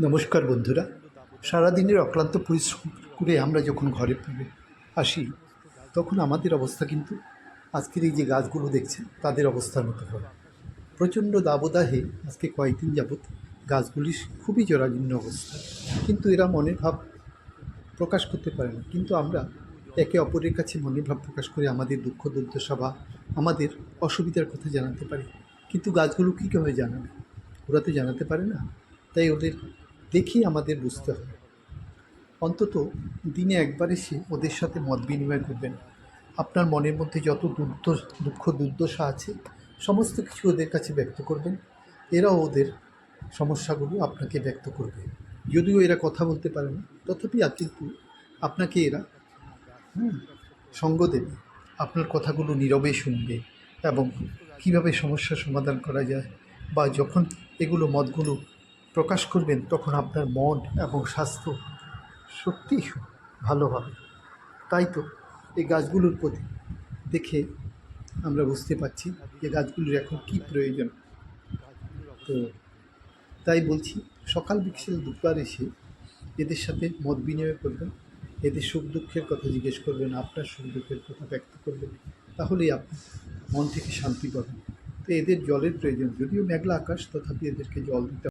নমস্কার বন্ধুরা। সারাদিনের অক্লান্ত পরিশ্রম করে আমরা যখন ঘরে ফিরে আসি, তখন আমাদের অবস্থা কিন্তু আজকের এই যে গাছগুলো দেখছেন, তাদের অবস্থার মতো হয়। প্রচণ্ড দাবদাহে আজকে কয়েকদিন যাবৎ গাছগুলির খুবই জরাজীর্ণ অবস্থা। কিন্তু এরা মনের ভাব প্রকাশ করতে পারে না। কিন্তু আমরা একে অপরের কাছে মনের ভাব প্রকাশ করে আমাদের দুঃখ, দুর্দশা বা আমাদের অসুবিধার কথা জানাতে পারি। কিন্তু গাছগুলো কী কীভাবে জানাবে? ওরা তো জানাতে পারে না। তাই ওদের দেখেই আমাদের বুঝতে হবে। অন্তত দিনে একবার এসে ওদের সাথে মত বিনিময় করবেন। আপনার মনের মধ্যে যত দুর্দ, দুঃখ, দুর্দশা আছে, সমস্ত কিছু ওদের কাছে ব্যক্ত করবেন। এরাও ওদের সমস্যাগুলো আপনাকে ব্যক্ত করবে। যদিও এরা কথা বলতে পারে না, তথাপি কিন্তু আপনাকে এরা সঙ্গ দেবে। আপনার কথাগুলো নীরবে শুনবে এবং কীভাবে সমস্যার সমাধান করা যায় বা যখন এগুলো মতগুলো প্রকাশ করবেন, তখন আপনার মন এবং স্বাস্থ্য সত্যিই সু- ভালো হবে। তাই তো এই গাছগুলোর প্রতি দেখে আমরা বুঝতে পারছি যে গাছগুলোর এখন কী প্রয়োজন। তো তাই বলছি, সকাল বিকেল দুপুর এসে এদের সাথে মত বিনিময় করবেন, এদের সুখ দুঃখের কথা জিজ্ঞেস করবেন, আপনার সুখ দুঃখের কথা ব্যক্ত করবেন, তাহলেই আপনি মন থেকে শান্তি পাবেন। তো এদের জলের প্রয়োজন, যদিও মেঘলা আকাশ, তথাপি এদেরকে জল দিতে